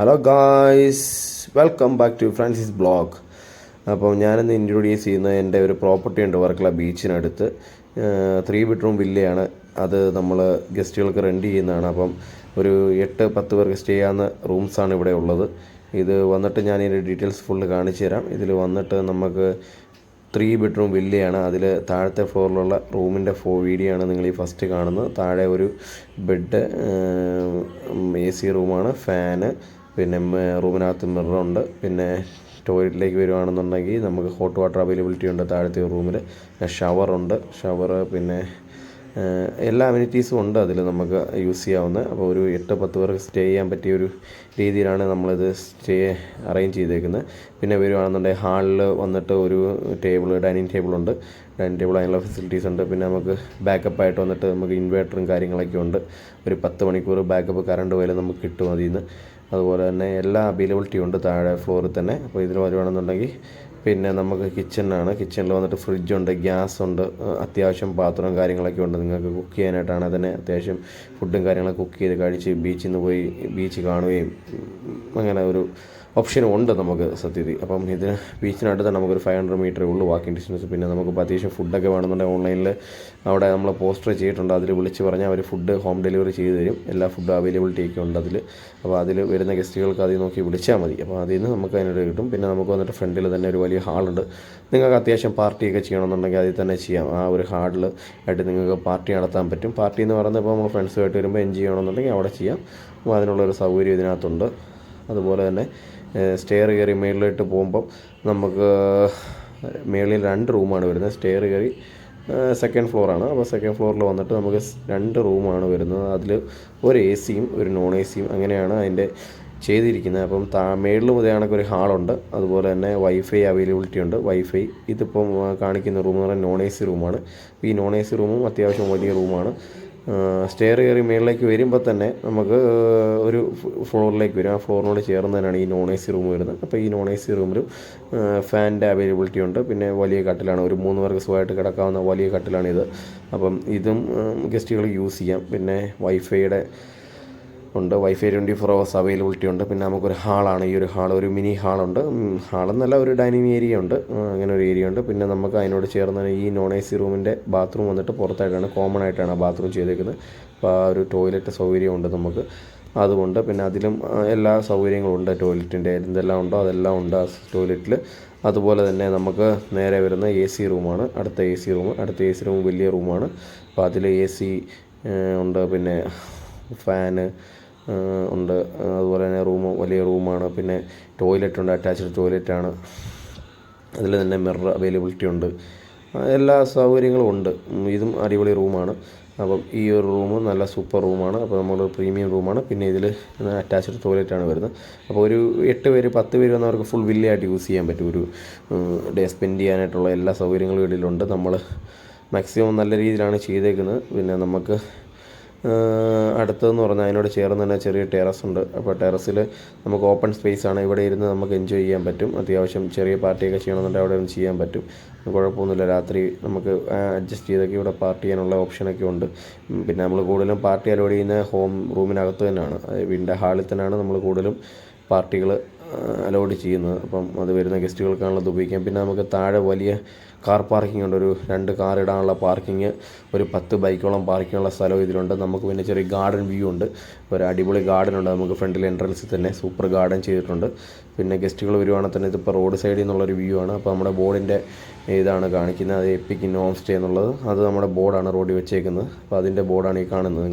Hello guys welcome back to Francis blog അപ്പോൾ ഞാനിന്ന് introduce ചെയ്യുന്ന എന്റെ ഒരു പ്രോപ്പർട്ടി ഉണ്ട് വർക്കല ബീച്ചിനടുത്ത്. ത്രീ ബെഡ്റൂം വില്ലയാണ് അത് നമ്മൾ ഗസ്റ്റുകൾക്ക് റെന്റ് ചെയ്യുന്നതാണ്. അപ്പം ഒരു എട്ട് പത്ത് പേർക്ക് സ്റ്റേ ചെയ്യാവുന്ന റൂംസാണ് ഇവിടെ ഉള്ളത്. ഇത് വന്നിട്ട് ഞാൻ ഇതിന്റെ ഡീറ്റെയിൽസ് ഫുള്ള് കാണിച്ചു തരാം. ഇതിൽ വന്നിട്ട് നമുക്ക് ത്രീ ബെഡ്റൂം വില്ലയാണ് അതിൽ താഴത്തെ ഫ്ലോറിലുള്ള റൂമിന്റെ ഫോ വീഡിയോ ആണ് നിങ്ങൾ ഈ ഫസ്റ്റ് കാണുന്നത്. താഴെ ഒരു ബെഡ് എ സി റൂമാണ് ഫാന് പിന്നെ റൂമിനകത്ത് ഉണ്ട്. പിന്നെ ടോയ്ലറ്റിലേക്ക് വരുവാണെന്നുണ്ടെങ്കിൽ നമുക്ക് ഹോട്ട് വാട്ടർ അവൈലബിലിറ്റി ഉണ്ട് താഴത്തെ റൂമിൽ ഷവർ ഉണ്ട്. ഷവർ പിന്നെ എല്ലാ അമിനിറ്റീസും ഉണ്ട് അതിൽ നമുക്ക് യൂസ് ചെയ്യാവുന്ന. അപ്പോൾ ഒരു എട്ട് പത്ത് പേർക്ക് സ്റ്റേ ചെയ്യാൻ പറ്റിയ ഒരു രീതിയിലാണ് നമ്മളിത് സ്റ്റേ അറേഞ്ച് ചെയ്തേക്കുന്നത് പിന്നെ വരുവാണെന്നുണ്ടെങ്കിൽ ഹാളിൽ വന്നിട്ട് ഒരു ടേബിൾ ഡൈനിങ് ടേബിളുണ്ട് ഡൈനിങ് ടേബിൾ അതിനുള്ള ഫെസിലിറ്റീസ് ഉണ്ട്. പിന്നെ നമുക്ക് ബാക്കപ്പ് ആയിട്ട് വന്നിട്ട് നമുക്ക് ഇൻവേർട്ടറും കാര്യങ്ങളൊക്കെ ഉണ്ട്. ഒരു പത്ത് മണിക്കൂർ ബാക്കപ്പ് കറണ്ട് പോയാലും നമുക്ക് കിട്ടും അതിൽ നിന്ന് അതുപോലെ തന്നെ എല്ലാ അവൈലബിലിറ്റി ഉണ്ട് താഴെ ഫ്ലോറിൽ തന്നെ. അപ്പോൾ ഇതിൽ വരുവാണെന്നുണ്ടെങ്കിൽ പിന്നെ നമുക്ക് കിച്ചണാണ് കിച്ചണിൽ വന്നിട്ട് ഫ്രിഡ്ജുണ്ട് ഗ്യാസ് ഉണ്ട് അത്യാവശ്യം പാത്രവും കാര്യങ്ങളൊക്കെ ഉണ്ട്. നിങ്ങൾക്ക് കുക്ക് ചെയ്യാനായിട്ടാണ് തന്നെ അത്യാവശ്യം ഫുഡും കാര്യങ്ങളൊക്കെ കുക്ക് ചെയ്ത് കഴിച്ച് ബീച്ചിൽ നിന്ന് പോയി ബീച്ച് കാണുകയും അങ്ങനെ ഒരു ഓപ്ഷനും ഉണ്ട് നമുക്ക് സത്യത്തിൽ. അപ്പം ഇതിന് ബീച്ചിനടുത്ത് നമുക്കൊരു ഫൈവ് ഹൺഡ്രഡ് മീറ്ററേ ഉള്ളൂ വാക്കിംഗ് ഡിസ്റ്റൻസ് പിന്നെ നമുക്ക് അത്യാവശ്യം ഫുഡൊക്കെ വേണമെന്നുണ്ടെങ്കിൽ ഓൺലൈനിൽ അവിടെ നമ്മൾ പോസ്റ്റർ ചെയ്തിട്ടുണ്ട്. അതിൽ വിളിച്ച് പറഞ്ഞാൽ അവർ ഫുഡ് ഹോം ഡെലിവറി ചെയ്ത് തരും. എല്ലാ ഫുഡ് അവൈലബിലിറ്റി ഒക്കെ ഉണ്ട് അതിൽ അപ്പോൾ അതിൽ വരുന്ന ഗസ്റ്റുകൾക്ക് അതിൽ നോക്കി വിളിച്ചാൽ മതി. അപ്പോൾ അതിൽ നിന്ന് നമുക്ക് അതിനൊരു കിട്ടും. പിന്നെ നമുക്ക് വന്നിട്ട് ഫ്രണ്ടിൽ തന്നെ ഒരു വലിയ ഹാളുണ്ട് നിങ്ങൾക്ക് അത്യാവശ്യം പാർട്ടിയൊക്കെ ചെയ്യണമെന്നുണ്ടെങ്കിൽ അതിൽ തന്നെ ചെയ്യാം. ആ ഒരു ഹാളിൽ ആയിട്ട് നിങ്ങൾക്ക് പാർട്ടി നടത്താൻ പറ്റും. പാർട്ടി എന്ന് പറയുന്നത് ഇപ്പോൾ നമ്മൾ ഫ്രണ്ട്സുമായിട്ട് വരുമ്പോൾ എൻജോയ് ചെയ്യണമെന്നുണ്ടെങ്കിൽ അവിടെ ചെയ്യാം. അപ്പോൾ അതിനുള്ളൊരു സൗകര്യം ഇതിനകത്തുണ്ട്. അതുപോലെ തന്നെ സ്റ്റെയർ കയറി മേളിലോട്ട് പോകുമ്പം നമുക്ക് മേളിൽ രണ്ട് റൂമാണ് വരുന്നത്. സ്റ്റെയർ കയറി സെക്കൻഡ് ഫ്ലോറാണ് അപ്പോൾ സെക്കൻഡ് ഫ്ലോറിൽ വന്നിട്ട് നമുക്ക് രണ്ട് റൂമാണ് വരുന്നത്. അതിൽ ഒരു എ സിയും ഒരു നോൺ എ സിയും അങ്ങനെയാണ് അതിന്റെ ചെയ്തിരിക്കുന്നത്. അപ്പം താ മേളിൽ മുതൽ കണക്ക് ഒരു ഹാളുണ്ട് അതുപോലെ തന്നെ വൈഫൈ അവൈലബിലിറ്റി ഉണ്ട്. വൈഫൈ ഇതിപ്പം കാണിക്കുന്ന റൂം എന്ന് പറഞ്ഞാൽ നോൺ എ സി റൂമാണ് ഈ നോൺ എ സി റൂമും അത്യാവശ്യം വലിയ റൂമാണ് സ്റ്റെയർ കയറി മുകളിലേക്ക് വരുമ്പോൾ തന്നെ നമുക്ക് ഒരു ഫ്ലോറിലേക്ക് വരും. ആ ഫ്ലോറിനോട് ചേർന്ന് തന്നെയാണ് ഈ നോൺ എ സി റൂം വരുന്നത്. അപ്പോൾ ഈ നോൺ എ സി റൂമിലും ഫാനിന്റെ അവൈലബിലിറ്റി ഉണ്ട്. പിന്നെ വലിയ കട്ടിലാണ്. ഒരു മൂന്ന് പേർക്ക് സുഖമായിട്ട് കിടക്കാവുന്ന വലിയ കട്ടിലാണിത്. അപ്പം ഇതും ഗസ്റ്റുകൾ യൂസ് ചെയ്യാം. പിന്നെ വൈഫൈയുടെ ഉണ്ട്. Wifi twenty four hours availability ഉണ്ട്. പിന്നെ നമുക്കൊരു ഹാളാണ്. ഈ ഒരു ഹാൾ ഒരു മിനി ഹാളുണ്ട്. ഹാളെന്നല്ല ഒരു ഡൈനിങ് ഏരിയ ഉണ്ട്. അങ്ങനെ ഒരു ഏരിയ ഉണ്ട്. പിന്നെ നമുക്ക് അതിനോട് ചേർന്ന ഈ നോൺ എ സി റൂമിന്റെ ബാത്റൂം വന്നിട്ട് പുറത്തായിട്ടാണ് കോമൺ ആയിട്ടാണ് ബാത്റൂം ചെയ്തേക്കുന്നത്. അപ്പോൾ ആ ഒരു ടോയ്ലറ്റ് സൗകര്യമുണ്ട് നമുക്ക്. അതുകൊണ്ട് പിന്നെ അതിലും എല്ലാ സൗകര്യങ്ങളും ഉണ്ട്. ടോയ്ലറ്റിന്റെ എന്തെല്ലാം ഉണ്ടോ അതെല്ലാം ഉണ്ട് ആ ടോയ്ലറ്റിൽ അതുപോലെ തന്നെ നമുക്ക് നേരെ വരുന്ന എ സി റൂമാണ് അടുത്ത എ സി റൂം അടുത്ത എ സി റൂം വലിയ റൂമാണ് അപ്പോൾ അതിൽ എ സി ഉണ്ട്. പിന്നെ ഫാന് ഉണ്ട്. അതുപോലെ തന്നെ റൂം വലിയ റൂമാണ് പിന്നെ ടോയ്ലറ്റ് ഉണ്ട്. അറ്റാച്ച്ഡ് ടോയ്ലറ്റ് ആണ്. അതിൽ തന്നെ മിറർ അവൈലബിലിറ്റി ഉണ്ട്. എല്ലാ സൗകര്യങ്ങളും ഉണ്ട്. ഇതും അടിപൊളി റൂമാണ് അപ്പം ഈ ഒരു റൂം നല്ല സൂപ്പർ റൂമാണ് അപ്പോൾ നമ്മൾ പ്രീമിയം റൂമാണ് പിന്നെ ഇതിൽ അറ്റാച്ച്ഡ് ടോയ്ലറ്റ് ആണ് വരുന്നത്. അപ്പോൾ ഒരു എട്ട് പേര് പത്ത് പേര് വന്നവർക്ക് ഫുൾ വില്ലയായിട്ട് യൂസ് ചെയ്യാൻ പറ്റും. ഒരു ഡേ സ്പെൻഡ് ചെയ്യാനായിട്ടുള്ള എല്ലാ സൗകര്യങ്ങളും ഇതിലുണ്ട്. നമ്മൾ മാക്സിമം നല്ല രീതിയിലാണ് ചെയ്തേക്കുന്നത്. പിന്നെ നമുക്ക് അടുത്തതെന്ന് പറഞ്ഞാൽ അതിനോട് ചേർന്ന് തന്നെ ചെറിയ ടെറസ് ഉണ്ട്. അപ്പോൾ ടെറസിൽ നമുക്ക് ഓപ്പൺ സ്പേസ് ആണ്. ഇവിടെ ഇരുന്ന് നമുക്ക് എൻജോയ് ചെയ്യാൻ പറ്റും. അത്യാവശ്യം ചെറിയ പാർട്ടിയൊക്കെ ചെയ്യണമെന്നുണ്ടെങ്കിൽ അവിടെ ഒന്ന് ചെയ്യാൻ പറ്റും. കുഴപ്പമൊന്നുമില്ല. രാത്രി നമുക്ക് അഡ്ജസ്റ്റ് ചെയ്തൊക്കെ ഇവിടെ പാർട്ടി ചെയ്യാനുള്ള ഓപ്ഷനൊക്കെ ഉണ്ട്. പിന്നെ നമ്മൾ കൂടുതലും പാർട്ടി അലോഡ് ചെയ്യുന്ന ഹോം റൂമിനകത്ത് തന്നെയാണ്. വീടിന്റെ ഹാളിൽ തന്നെയാണ് നമ്മൾ കൂടുതലും പാർട്ടികൾ അലോഡ് ചെയ്യുന്നത്. അപ്പം അത് വരുന്ന ഗസ്റ്റുകൾക്കാണല്ലോ അത് ഉപയോഗിക്കാം പിന്നെ നമുക്ക് താഴെ വലിയ കാർ പാർക്കിംഗ് ഉണ്ട്. ഒരു രണ്ട് കാർ ഇടാനുള്ള പാർക്കിംഗ് ഒരു പത്ത് ബൈക്കോളം പാർക്കിങ്ങുള്ള സ്ഥലവും ഇതിലുണ്ട്. നമുക്ക് പിന്നെ ചെറിയ ഗാർഡൻ വ്യൂ ഉണ്ട്. ഒരു അടിപൊളി ഗാർഡൻ ഉണ്ട്. നമുക്ക് ഫ്രണ്ടിൽ എൻട്രൻസിൽ തന്നെ സൂപ്പർ ഗാർഡൻ ചെയ്തിട്ടുണ്ട്. പിന്നെ ഗസ്റ്റുകൾ വരുവാണെങ്കിൽ തന്നെ ഇതിപ്പോൾ റോഡ് സൈഡിൽ നിന്നുള്ളൊരു വ്യൂ ആണ്. അപ്പോൾ നമ്മുടെ ബോർഡിന്റെ ഇതാണ് കാണിക്കുന്നത്. അത് എപ്പിക്ക് നോം സ്റ്റേ എന്നുള്ളത്. അത് നമ്മുടെ ബോർഡാണ് റോഡിൽ വെച്ചേക്കുന്നത്. അപ്പോൾ അതിന്റെ ബോർഡാണ് ഈ കാണുന്നത്.